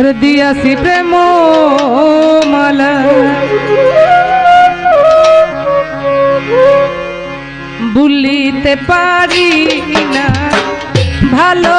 ভর দিয়াছি প্রেম মালা। পারি না ভালো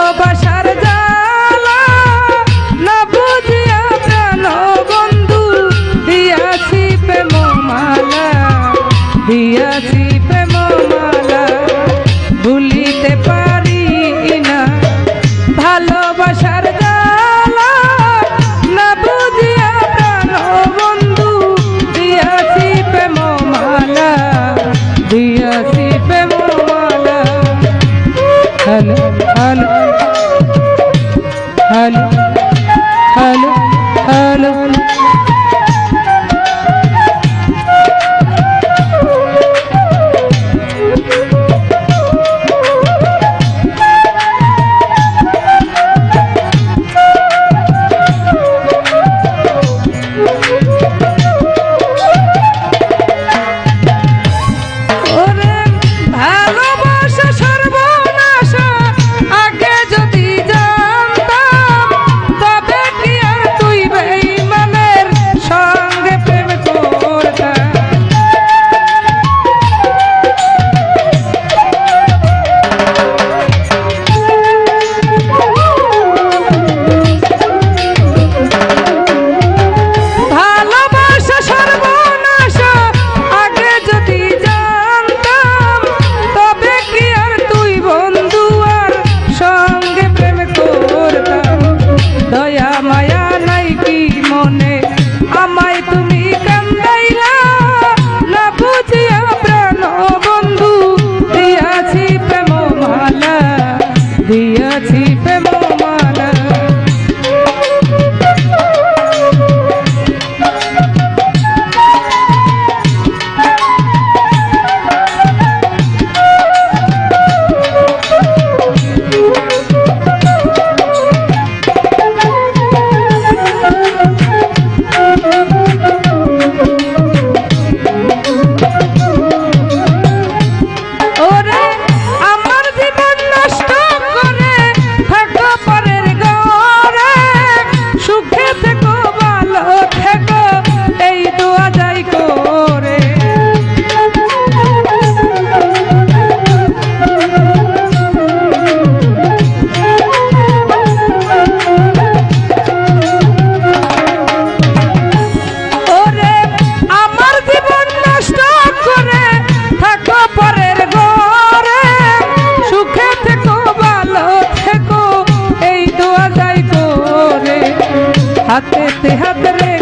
হাতে হাত রে